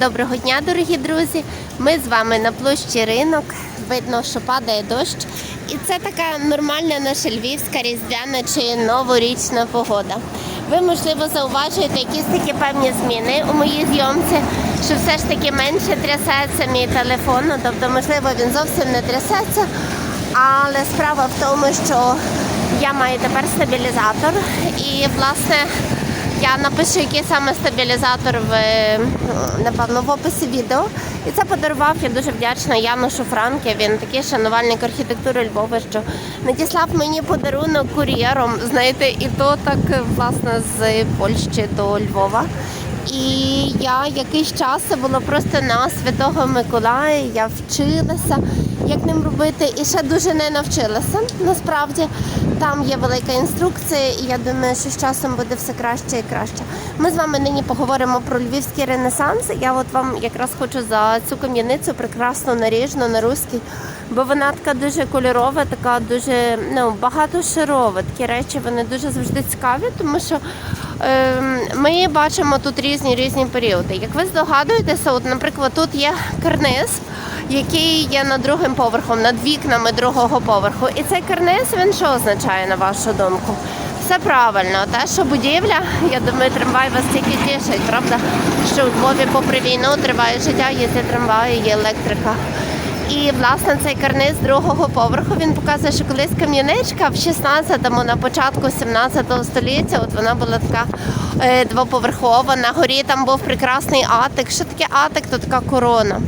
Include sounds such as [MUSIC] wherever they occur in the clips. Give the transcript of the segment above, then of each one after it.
Доброго дня, дорогі друзі! Ми з вами на площі ринок. Видно, що падає дощ. І це така нормальна наша львівська різдвяна чи новорічна погода. Ви, можливо, зауважуєте якісь такі певні зміни у моїй зйомці, що все ж таки менше трясеться мій телефон. Ну, Тобто, можливо, він зовсім не трясеться. Але справа в тому, що я маю тепер стабілізатор і, власне, я напишу, який саме стабілізатор в напевно в описі відео. І це подарував я дуже вдячна Янушу Франке. Він такий шанувальник архітектури Львова, що надіслав мені подарунок кур'єром. Знаєте, і то так власне з Польщі до Львова. І я якийсь час це було просто на Святого Миколая. Я вчилася, як ним робити, і ще дуже не навчилася. Насправді там є велика інструкція, і я думаю, що з часом буде все краще і краще. Ми з вами нині поговоримо про львівський ренесанс. Я от вам якраз хочу за цю кам'яницю прекрасно наріжну на русський, бо вона така дуже кольорова, така дуже ну багатошарова. Такі речі вони дуже завжди цікаві, тому що. Ем, Ми бачимо тут різні різні періоди. Як ви здогадуєтеся, от, наприклад, тут є карниз, який є над другим поверхом, над вікнами другого поверху. І цей карниз він що означає на вашу думку? Все правильно, те, що будівля, я думаю, трамвай вас тільки тішить, правда? Що у Львові попри війну триває життя, є трамваї, є електрика. І власне цей карниз другого поверху він показує, що колись кам'яничка в 16-му, на початку 17 століття, от вона була така е, двоповерхова. На горі там був прекрасний атик. Що таке атик? То така корона.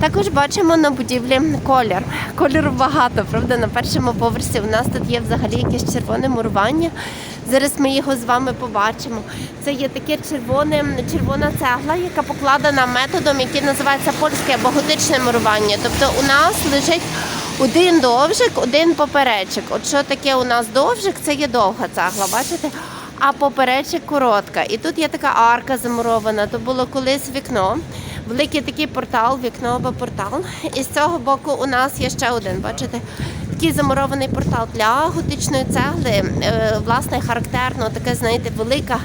Також бачимо на будівлі колір. Кольору багато, правда? На першому поверсі у нас тут є взагалі якесь червоне мурування. Зараз ми його з вами побачимо. Це є таке червоне, червона цегла, яка покладена методом, який називається польське або готичне мурування. Тобто у нас лежить один довжик, один поперечик. От що таке у нас довжик, це є довга цегла, бачите? А поперечик коротка. І тут є така арка замурована. То було колись вікно. Великий такий портал, вікно портал. І з цього боку у нас є ще один, бачите? Такий замурований портал для готичної цегли. Е, Власне, характерно, таке, знаєте, велика,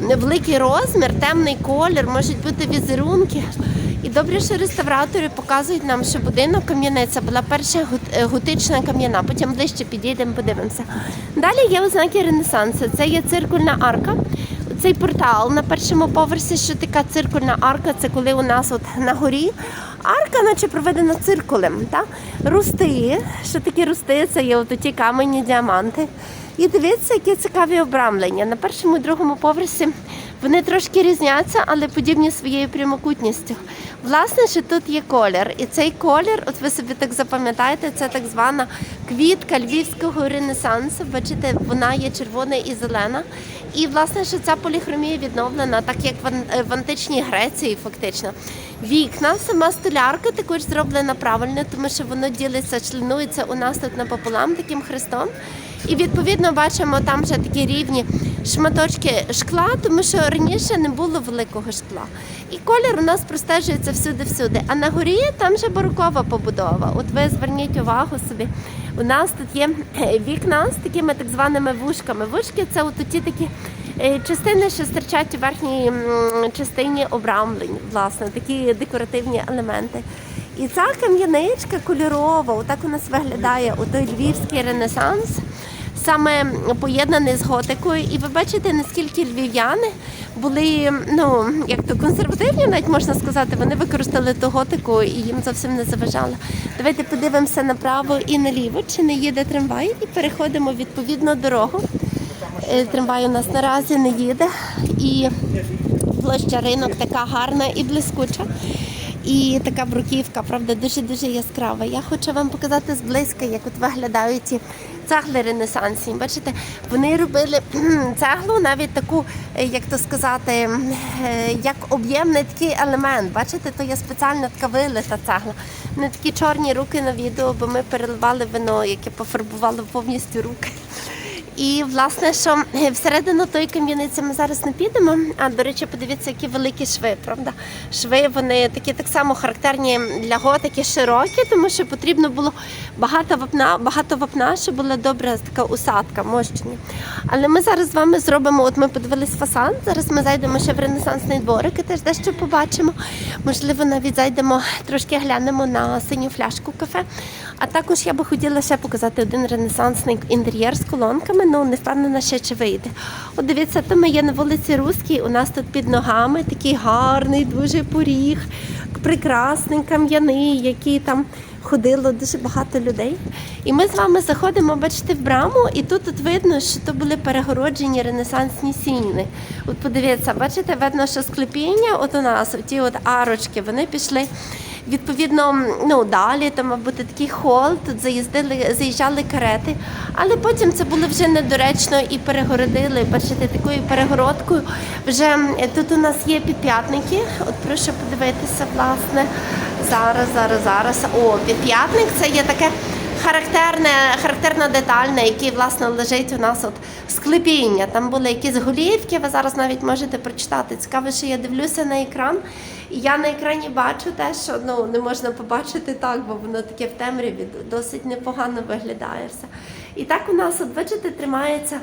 великий розмір, темний колір, можуть бути візерунки. І добре, що реставратори показують нам, що будинок кам'яниця була перша е, готична кам'яна. Потім ближче підійдемо, подивимося. Далі є ознаки Ренесансу. Це є циркульна арка. Цей портал на першому поверсі, що така циркульна арка, це коли у нас от на горі арка, наче проведена циркулем. Та? Русти, що такі русти, це є от ті камені діаманти. І дивіться, які цікаві обрамлення. На першому і другому поверсі вони трошки різняться, але подібні своєю прямокутністю. Власне, що тут є колір. І цей колір, от ви собі так запам'ятаєте, це так звана квітка львівського ренесансу. Бачите, вона є червона і зелена. І власне, що ця поліхромія відновлена, так як в античній Греції, фактично. Вікна, сама столярка також зроблена правильно, тому що воно ділиться, членується у нас тут напополам таким хрестом. І відповідно бачимо там вже такі рівні шматочки шкла, тому що раніше не було великого шкла. І колір у нас простежується всюди-всюди. А на горі там вже барокова побудова. От ви зверніть увагу собі. У нас тут є е, вікна з такими так званими вушками. Вушки це от ті такі е, частини, що стирчать у верхній частині обрамлень, власне, такі декоративні елементи. І ця кам'яничка кольорова, отак у нас виглядає у той львівський ренесанс, саме поєднаний з готикою. І ви бачите, наскільки львів'яни були ну як то консервативні, навіть можна сказати, вони використали ту готику і їм зовсім не заважало. Давайте подивимося направо і наліво, чи не їде трамвай, і переходимо відповідно дорогу. Е, Трамвай у нас наразі не їде. І площа ринок така гарна і блискуча. І така бруківка, правда, дуже-дуже яскрава. Я хочу вам показати зблизька, як от виглядають ці цегли ренесансні. Бачите, вони робили [CLEARS THROAT] цеглу навіть таку, е, як то сказати, е, як об'ємний такий елемент. Бачите, то є спеціальна така вилита цегла. Не такі чорні руки на відео, бо ми переливали вино, яке пофарбувало повністю руки. І власне, що е, всередину тої кам'яниці ми зараз не підемо. А до речі, подивіться, які великі шви, правда? Шви вони такі так само характерні для готики широкі, тому що потрібно було багато вапна, багато вапна, щоб була добра така усадка, мощення. Але ми зараз з вами зробимо. От ми подивились фасад. Зараз ми зайдемо ще в ренесансний дворик і теж дещо побачимо. Можливо, навіть зайдемо трошки глянемо на синю фляжку кафе. А також я би хотіла ще показати один ренесансний інтер'єр з колонками, ну не впевнена ще чи вийде. От дивіться, то ми є на вулиці Руській, у нас тут під ногами такий гарний, дуже поріг, прекрасний, кам'яний, який там ходило дуже багато людей. І ми з вами заходимо, бачите, в браму, і тут от видно, що то були перегороджені ренесансні сіни. От подивіться, бачите, видно, що склепіння, от у нас, ті от арочки, вони пішли. Відповідно, ну далі там мав бути такий хол, тут заїздили, заїжджали карети, але потім це було вже недоречно і перегородили. Бачите, такою перегородкою. Вже тут у нас є підп'ятники. От прошу подивитися, власне, зараз, зараз, зараз. О, підп'ятник це є таке характерне, характерна деталь, на якій власне лежить у нас от склепіння. Там були якісь голівки, ви зараз навіть можете прочитати. Цікаво, що я дивлюся на екран. І я на екрані бачу те, що ну, не можна побачити так, бо воно таке в темряві досить непогано виглядає все. І так у нас, от бачите, тримається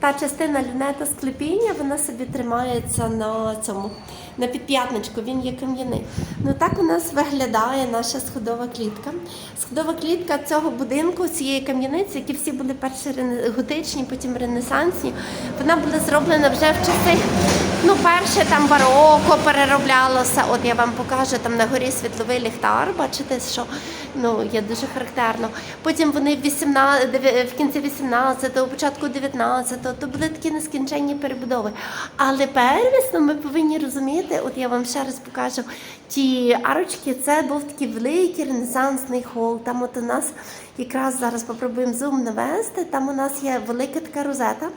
та частина люнета склепіння, вона собі тримається на цьому, на підп'ятничку, він є кам'яний. Ну так у нас виглядає наша сходова клітка. Сходова клітка цього будинку, цієї кам'яниці, які всі були перші готичні, потім ренесансні, вона була зроблена вже в часи. Ну, перше там бароко перероблялося. От я вам покажу там на горі світловий ліхтар. Бачите, що ну є дуже характерно. Потім вони в 18, в кінці 18-го, початку 19-го, то були такі нескінченні перебудови. Але первісно ми повинні розуміти, от я вам ще раз покажу, ті арочки, це був такий великий ренесансний хол. Там от у нас якраз зараз попробуємо зум навести. Там у нас є велика така розета.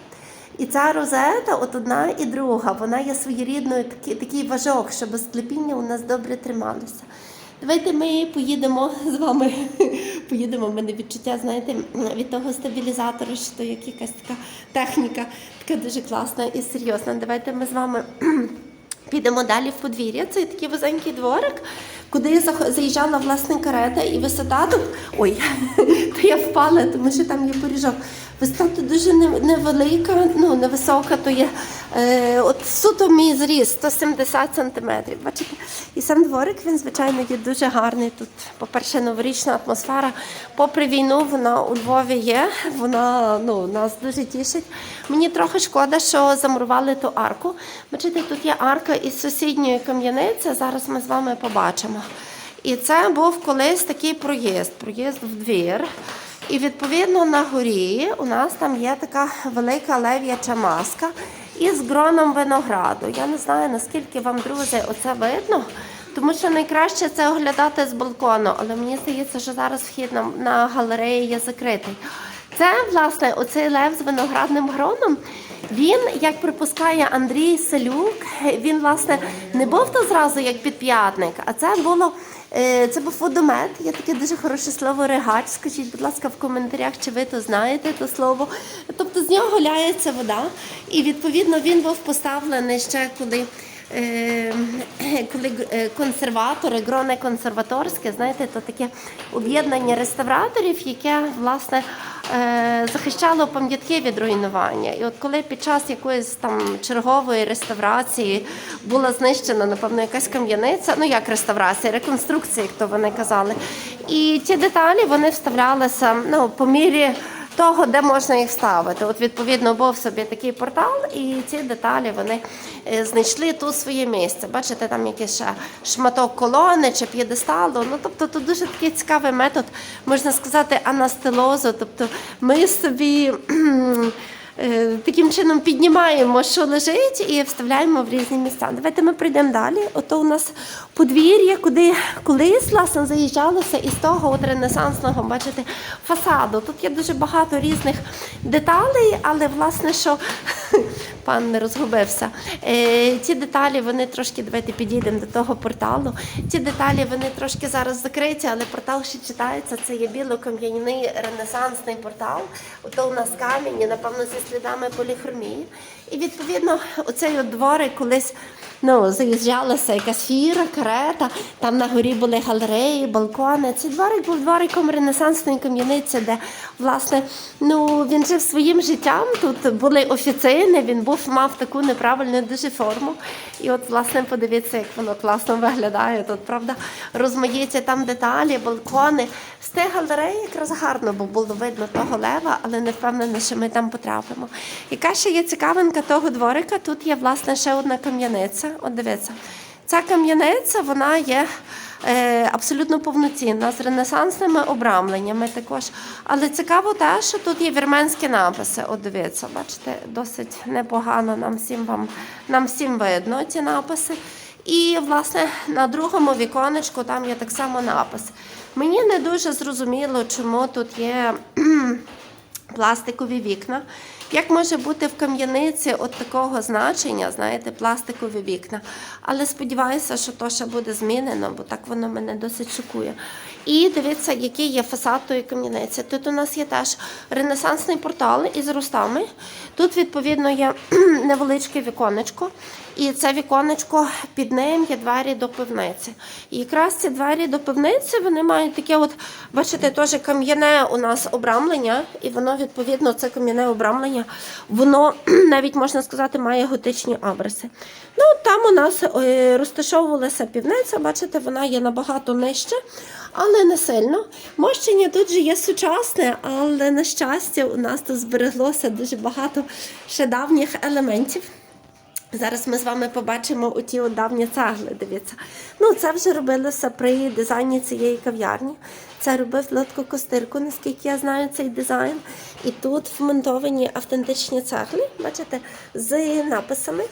І ця розета, от одна і друга, вона є своєрідною, такий, такий важок, щоб склепіння у нас добре трималося. Давайте ми поїдемо з вами. [LAUGHS] Поїдемо. в мене відчуття, знаєте, від того стабілізатора, що то як якась така техніка, така дуже класна і серйозна. Давайте ми з вами [CLEARS THROAT] підемо далі в подвір'я. Це такий вузенький дворик, куди зах- заїжджала власне карета, і висота тут. Ой, [LAUGHS] то я впала, тому що там є поріжок. Висота дуже невелика, ну невисока, то є е, от суто мій зріст 170 сантиметрів. Бачите? І сам дворик він, звичайно, є дуже гарний. Тут, по-перше, новорічна атмосфера. Попри війну, вона у Львові є. Вона ну, нас дуже тішить. Мені трохи шкода, що замурували ту арку. Бачите, тут є арка із сусідньої кам'яниці. Зараз ми з вами побачимо. І це був колись такий проїзд, проїзд в двір. І відповідно на горі у нас там є така велика лев'яча маска із гроном винограду. Я не знаю, наскільки вам, друзі, оце видно. Тому що найкраще це оглядати з балкону, але мені здається, що зараз вхід на, на галереї є закритий. Це, власне, оцей лев з виноградним гроном. Він, як припускає Андрій Селюк, він, власне, не був то зразу як підп'ятник, а це було. е, Це був водомет, є таке дуже хороше слово регач. Скажіть, будь ласка, в коментарях, чи ви то знаєте то слово. Тобто з нього ляється вода, і відповідно він був поставлений ще коли. е, Коли е, консерватори, гроне консерваторське, знаєте, то таке об'єднання реставраторів, яке власне захищало пам'ятки від руйнування. І от коли під час якоїсь там чергової реставрації була знищена, напевно, якась кам'яниця, ну як реставрація, реконструкція, як то вони казали. І ті деталі вони вставлялися ну, по мірі того, де можна їх вставити. От відповідно був собі такий портал, і ці деталі вони е, знайшли тут своє місце. Бачите, там якийсь ще шматок колони чи п'єдесталу. Ну тобто, тут дуже такий цікавий метод, можна сказати, анастилозу. Тобто, ми собі. [CLEARS THROAT] е, Таким чином піднімаємо, що лежить, і вставляємо в різні місця. Давайте ми прийдемо далі. Ото у нас подвір'я, куди колись власне заїжджалося із того от ренесансного, бачите, фасаду. Тут є дуже багато різних деталей, але власне, що [LAUGHS] пан не розгубився. Е, ті деталі вони трошки давайте підійдемо до того порталу. Ті деталі вони трошки зараз закриті, але портал ще читається. Це є білокам'яний ренесансний портал. Ото у нас камінь, напевно, зі слідами поліхромії. І відповідно, оцей от дворик колись ну, заїжджалася якась фіра, карета, там на горі були галереї, балкони. Цей дворик був двориком ренесансної кам'яниці, де власне ну, він жив своїм життям. Тут були офіцини, він був, мав таку неправильну дуже форму. І от, власне, подивіться, як воно класно виглядає. Тут, правда, розмаїться там деталі, балкони. З тих галереї якраз гарно, бо було видно того лева, але не впевнена, що ми там потрапимо. Яка ще є цікавинка того дворика? Тут є власне ще одна кам'яниця. От дивіться. Ця кам'яниця вона є е, абсолютно повноцінна, з ренесансними обрамленнями також. Але цікаво те, що тут є вірменські написи. От дивіться, бачите, досить непогано нам всім вам нам всім видно ці написи. І, власне, на другому віконечку там є так само напис. Мені не дуже зрозуміло, чому тут є пластикові вікна. Як може бути в кам'яниці от такого значення, знаєте, пластикові вікна. Але сподіваюся, що то ще буде змінено, бо так воно мене досить шокує. І дивіться, який є фасад тої кам'яниці. Тут у нас є теж ренесансний портал із рустами. Тут, відповідно, є [CLEARS THROAT] невеличке віконечко. І це віконечко під ним є двері до пивниці. І якраз ці двері до пивниці вони мають таке, от, бачите, теж кам'яне у нас обрамлення, і воно, відповідно, це кам'яне обрамлення, воно [CLEARS THROAT] навіть можна сказати, має готичні абриси. Ну, там у нас е, розташовувалася півниця, бачите, вона є набагато нижче, але не сильно. Мощення тут же є сучасне, але на щастя, у нас тут збереглося дуже багато ще давніх елементів. Зараз ми з вами побачимо оті от давні цегли. Дивіться. Ну, це вже робилося при дизайні цієї кав'ярні. Це робив Лотко Костирко, наскільки я знаю цей дизайн. І тут вмонтовані автентичні цегли, бачите, з написами.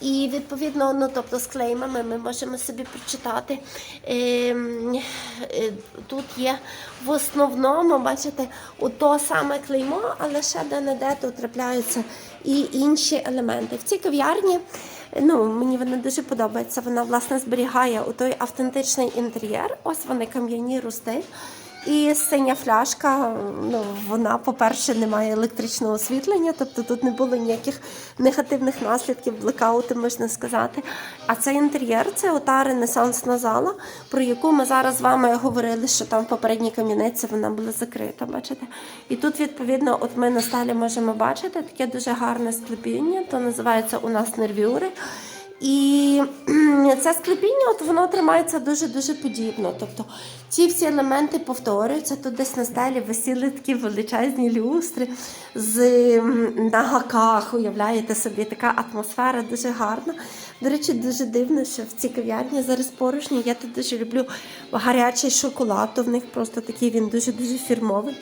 І відповідно, ну тобто з клеймами ми можемо собі прочитати. Ем, е, Тут є в основному, бачите, ото саме клеймо, але ще де-не-де тут трапляються і інші елементи. В цій кав'ярні ну, мені вона дуже подобається. Вона власне зберігає той автентичний інтер'єр. Ось вони кам'яні рости. І синя фляжка, ну вона, по-перше, не має електричного освітлення, тобто тут не було ніяких негативних наслідків, блекаути, можна сказати. А цей інтер'єр це ота ренесансна зала, про яку ми зараз з вами говорили, що там в попередній кам'яниці вона була закрита. Бачите? І тут, відповідно, от ми на сталі можемо бачити таке дуже гарне склепіння, то називається у нас нервюри. І це склепіння, от воно тримається дуже-дуже подібно. Тобто ці всі елементи повторюються. Тут десь на стелі висіли такі величезні люстри з на гаках. Уявляєте собі, така атмосфера дуже гарна. До речі, дуже дивно, що в цій кав'ярні зараз порожні. Я тут дуже люблю гарячий шоколад. То в них просто такий він дуже-дуже фірмовий.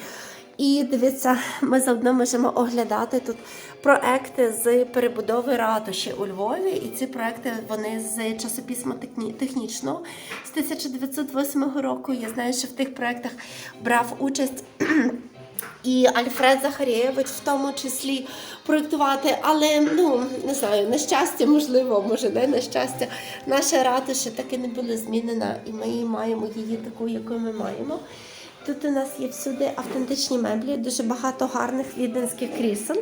І дивіться, ми заодно можемо оглядати тут проекти з перебудови ратуші у Львові. І ці проекти вони з часописма «Техні- технічного з 1908 року. Я знаю, що в тих проектах брав участь. [CLEARS THROAT] І Альфред Захарєвич в тому числі проєктувати, але ну не знаю, на щастя, можливо, може не на щастя, наша ратуша так і не була змінена, і ми маємо її таку, яку ми маємо. Тут у нас є всюди автентичні меблі, дуже багато гарних віденських крісел.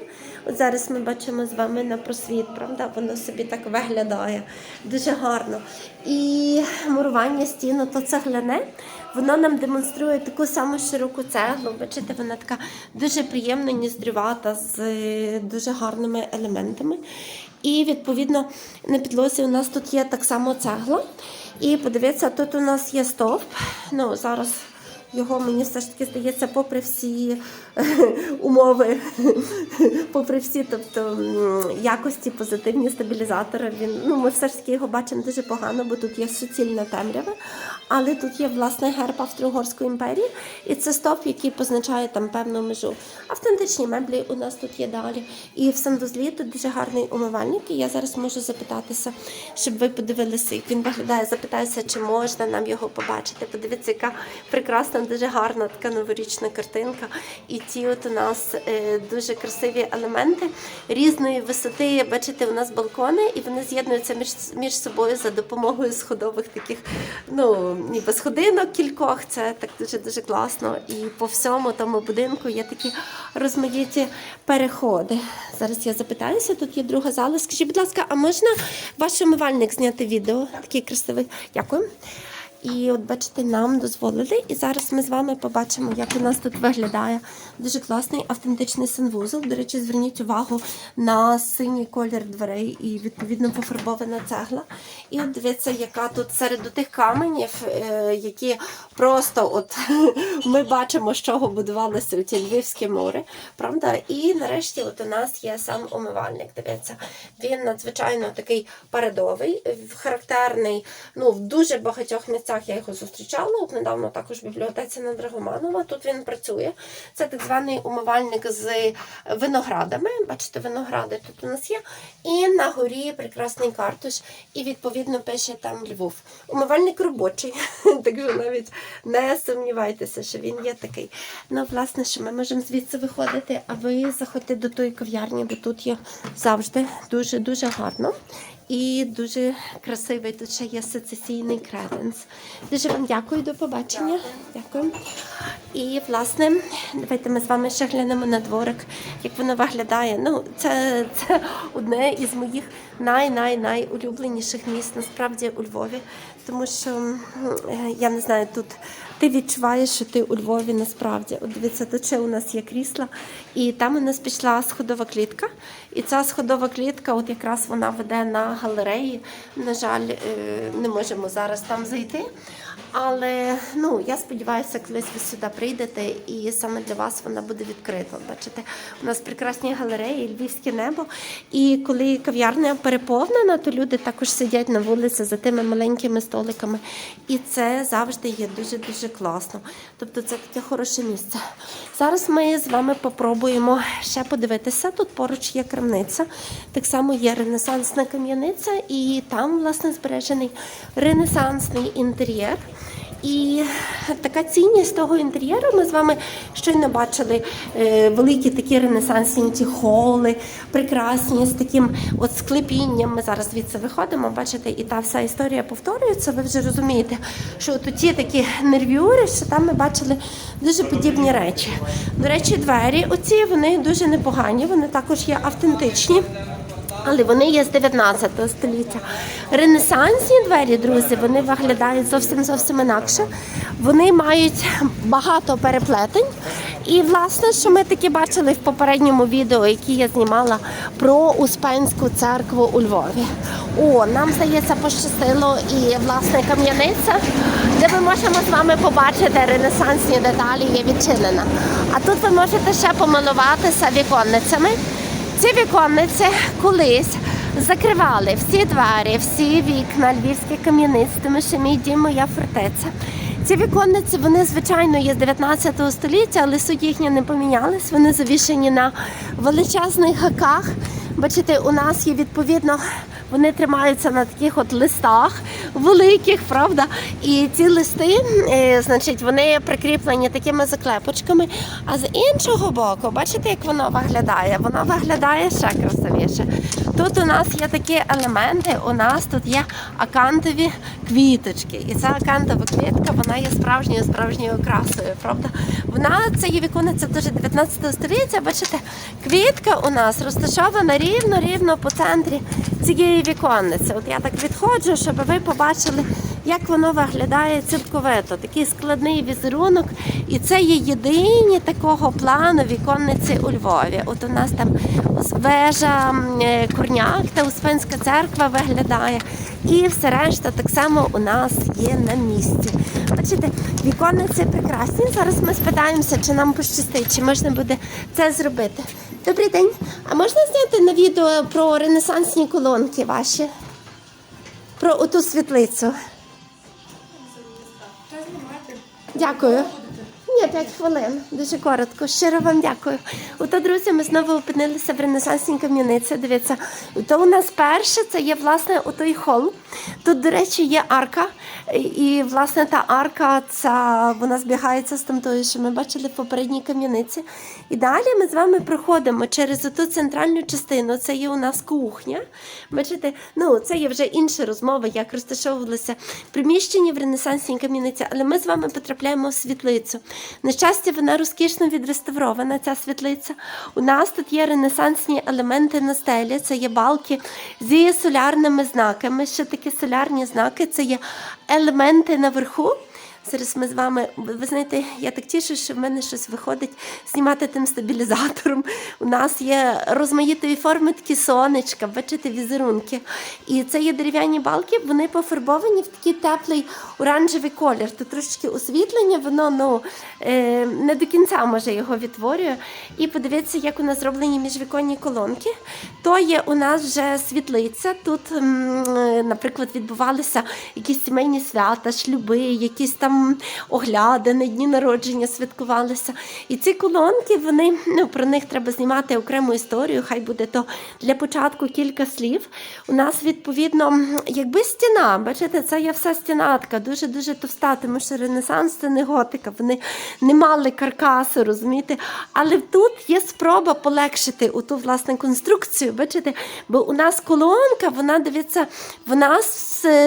От зараз ми бачимо з вами на просвіт, правда? Воно собі так виглядає дуже гарно. І мурування стіну то цегляне. Воно нам демонструє таку саму широку цеглу. Бачите, вона така дуже приємна, ніздрювата, з е, дуже гарними елементами. І відповідно на підлозі у нас тут є так само цегла. І подивіться, тут у нас є стовп. Ну, зараз його мені все ж таки здається, попри всі умови, попри всі, тобто якості, позитивні стабілізатори. Він ну ми все ж таки його бачимо дуже погано, бо тут є суцільна темрява. Але тут є власне герб Австро-Угорської імперії, і це стовп, який позначає там певну межу. Автентичні меблі у нас тут є далі. І в санвузлі тут дуже гарний умивальник. І я зараз можу запитатися, щоб ви подивилися, як він виглядає. Запитаюся, чи можна нам його побачити. Подивіться, яка прекрасна класна, дуже гарна така новорічна картинка. І ті от у нас е, дуже красиві елементи різної висоти. Бачите, у нас балкони, і вони з'єднуються між, між собою за допомогою сходових таких, ну ніби сходинок кількох. Це так дуже дуже класно. І по всьому тому будинку є такі розмаїті переходи. Зараз я запитаюся, тут є друга зала. Скажіть, будь ласка, а можна ваш умивальник зняти відео? Такий красивий. Дякую. І от бачите, нам дозволили. І зараз ми з вами побачимо, як у нас тут виглядає дуже класний автентичний санвузол. До речі, зверніть увагу на синій колір дверей і відповідно пофарбована цегла. І от дивіться, яка тут серед тих каменів, е, які просто от [LAUGHS] ми бачимо, з чого будувалося ті Львівські мури. Правда? І нарешті, от у нас є сам умивальник. Дивіться, він надзвичайно такий передовий, характерний. Ну, в дуже багатьох місцях я його зустрічала. От недавно також в бібліотеці на Драгоманова. Тут він працює. Це так званий умивальник з виноградами. Бачите, виногради тут у нас є. І на горі прекрасний картуш. І відповідно пише там Львов. Умивальник робочий, [LAUGHS] так що навіть не сумнівайтеся, що він є такий. Ну, власне, що ми можемо звідси виходити, а ви заходьте до тої кав'ярні, бо тут є завжди дуже-дуже гарно. І дуже красивий тут ще є сецесійний креденс. Дуже вам дякую, до побачення. Дякую. І власне, давайте ми з вами ще глянемо на дворик, як воно виглядає. Ну, це, це одне із моїх най-най-найулюбленіших місць насправді у Львові. Тому що е, я не знаю, тут ти відчуваєш, що ти у Львові насправді. От дивіться, тут ще у нас є крісла, і там у нас пішла сходова клітка. І ця сходова клітка, от якраз вона веде на галереї. На жаль, е, не можемо зараз там зайти. Але ну я сподіваюся, колись ви сюди прийдете, і саме для вас вона буде відкрита. Бачите, у нас прекрасні галереї, львівське небо. І коли кав'ярня переповнена, то люди також сидять на вулиці за тими маленькими столиками. І це завжди є дуже дуже класно. Тобто це таке хороше місце. Зараз ми з вами попробуємо ще подивитися. Тут поруч є крамниця. Так само є ренесансна кам'яниця, і там, власне, збережений ренесансний інтер'єр. І така цінність того інтер'єру. Ми з вами щойно бачили е, великі такі ренесансні ті холи, прекрасні з таким от склепінням. Ми зараз звідси виходимо, бачите, і та вся історія повторюється. Ви вже розумієте, що от ті такі нервюри, що там ми бачили дуже подібні речі. До речі, двері оці вони дуже непогані, вони також є автентичні. Але вони є з 19 століття. Ренесансні двері, друзі, вони виглядають зовсім зовсім інакше. Вони мають багато переплетень. І власне, що ми таки бачили в попередньому відео, яке я знімала про Успенську церкву у Львові. О, нам здається, пощастило і власне кам'яниця, де ми можемо з вами побачити ренесансні деталі, є відчинена. А тут ви можете ще помилуватися віконницями. Ці віконниці колись закривали всі двері, всі вікна львівських кам'яниць, тому що мій дім моя фортеця. Ці віконниці, вони, звичайно, є з 19 століття, але суть їхня не помінялась. Вони завішені на величезних гаках. Бачите, у нас є відповідно. Вони тримаються на таких от листах великих, правда? І ці листи, е, значить, вони прикріплені такими заклепочками. А з іншого боку, бачите, як воно виглядає? Воно виглядає ще красивіше. Тут у нас є такі елементи, у нас тут є акантові квіточки. І ця акантова квітка, вона є справжньою справжньою окрасою, правда? Вона це є віконниця дуже 19 століття. Бачите, квітка у нас розташована рівно-рівно по центрі цієї віконниці. От я так відходжу, щоб ви побачили, як воно виглядає цілковито. Такий складний візерунок. І це є єдині такого плану віконниці у Львові. От у нас там вежа е, Курняк та Успенська церква виглядає. І все решта так само у нас є на місці. Бачите, це прекрасні. Зараз ми спитаємося, чи нам пощастить, чи можна буде це зробити. Добрий день. А можна зняти на відео про ренесансні колонки ваші? Про оту світлицю. Дякую. Ні, 5 хвилин. Дуже коротко. Щиро вам дякую. Ото, друзі, ми знову опинилися в ренесансній кам'яниці. Дивіться, то у нас перше це є власне отой хол. Тут, до речі, є арка. І власне та арка ця, вона збігається з тамтою, що ми бачили в попередній кам'яниці. І далі ми з вами проходимо через ту центральну частину. Це є у нас кухня. Бачите, ну це є вже інша розмова, як розташовувалися приміщення в ренесансній кам'яниці, але ми з вами потрапляємо в світлицю. На щастя, вона розкішно відреставрована, ця світлиця. У нас тут є ренесансні елементи на стелі, це є балки зі солярними знаками. Що таке солярні знаки? Це є елементи наверху. Зараз ми з вами, ви знаєте, я так тішу, що в мене щось виходить знімати тим стабілізатором. У нас є розмаїтої форми такі сонечка, бачите, візерунки. І це є дерев'яні балки, вони пофарбовані в такий теплий оранжевий колір. Тут трошечки освітлення, воно ну, е, не до кінця може його відтворює. І подивіться, як у нас зроблені міжвіконні колонки. То є у нас вже світлиця. Тут, наприклад, відбувалися якісь сімейні свята, шлюби, якісь там оглядини, дні народження святкувалися. І ці колонки, вони ну, про них треба знімати окрему історію. Хай буде то для початку кілька слів. У нас відповідно, якби стіна, бачите, це є вся стіна така, дуже дуже товста, тому що Ренесанс це не готика. Вони не мали каркасу, розумієте. Але тут є спроба полегшити оту власне конструкцію. Бачите, бо у нас колонка, вона дивиться, вона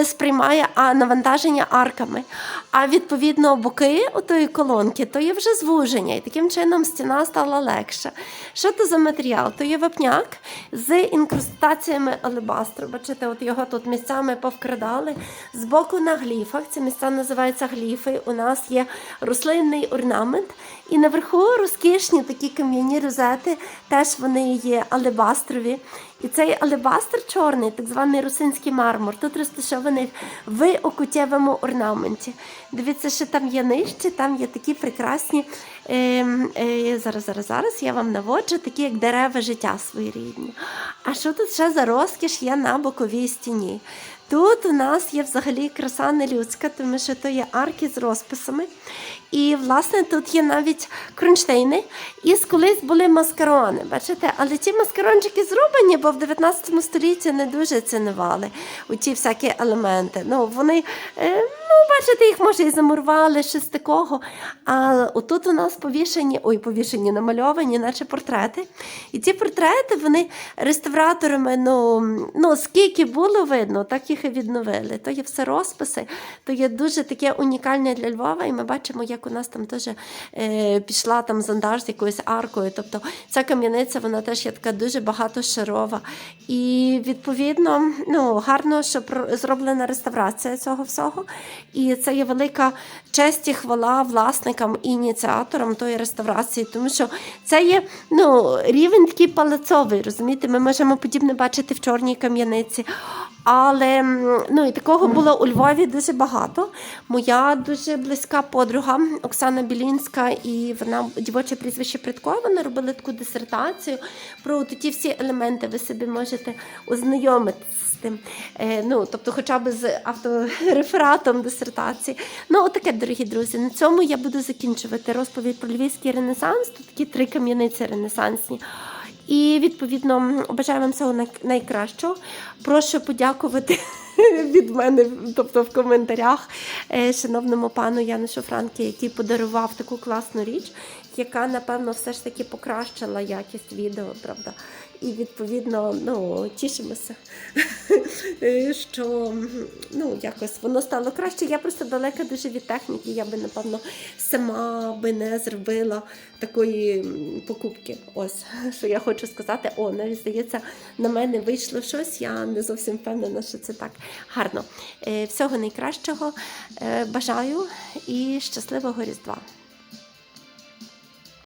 сприймає навантаження арками. А відповідно боки отої колонки, то є вже звуження, і таким чином стіна стала легша. Що то за матеріал? То є вапняк з інкрустаціями алебастру. Бачите, от його тут місцями повкрадали. Збоку на гліфах, ці місця називаються гліфи. У нас є рослинний орнамент. І наверху розкішні такі кам'яні розети, теж вони є алебастрові. І цей алебастр чорний, так званий русинський мармур, тут розташований в окутєвому орнаменті. Дивіться, що там є нижче, там є такі прекрасні. Е, е, зараз, зараз, зараз я вам наводжу, такі як дерева життя своєрідні. А що тут ще за розкіш є на боковій стіні? Тут у нас є взагалі краса нелюдська, тому що то є арки з розписами. І, власне, тут є навіть кронштейни. І колись були маскарони. Бачите, але ті маскарончики зроблені, бо в 19 столітті не дуже цінували у ті всякі елементи. Ну, вони, е, ну, бачите, їх може і замурували, щось такого. А отут у нас повішені, ой, повішені, намальовані, наче портрети. І ці портрети, вони реставраторами, ну, ну скільки було видно, так їх і відновили. То є все розписи, то є дуже таке унікальне для Львова, і ми бачимо, як у нас там теж е, пішла там зондаж з якоюсь аркою. Тобто ця кам'яниця, вона теж є така дуже багатошарова. І відповідно, ну, гарно, що зроблена реставрація цього всього. І це є велика честь і хвала власникам і ініціаторам тої реставрації, тому що це є ну, рівень такий палацовий, розумієте, ми можемо подібне бачити в чорній кам'яниці. Але ну, і такого було у Львові дуже багато. Моя дуже близька подруга Оксана Білінська, і вона дівоче прізвище Предко, вона робила таку дисертацію про ті всі елементи. Ви собі можете ознайомитися з тим. Е, ну, тобто, хоча б з авторефератом дисертації. Ну, отаке, дорогі друзі. На цьому я буду закінчувати розповідь про львівський ренесанс. Тут такі три кам'яниці ренесансні. І відповідно бажаю вам всього найкращого. Прошу подякувати від мене, тобто в коментарях, е, шановному пану Янушу Франкі, який подарував таку класну річ, яка напевно все ж таки покращила якість відео, правда. І відповідно ну, тішимося, [LAUGHS] що ну, якось воно стало краще. Я просто далека дуже від техніки. Я би, напевно, сама би не зробила такої покупки. Ось [LAUGHS] що я хочу сказати. О, навіть здається, на мене вийшло щось. Я не зовсім впевнена, що це так гарно. Е, Всього найкращого е, бажаю і щасливого Різдва.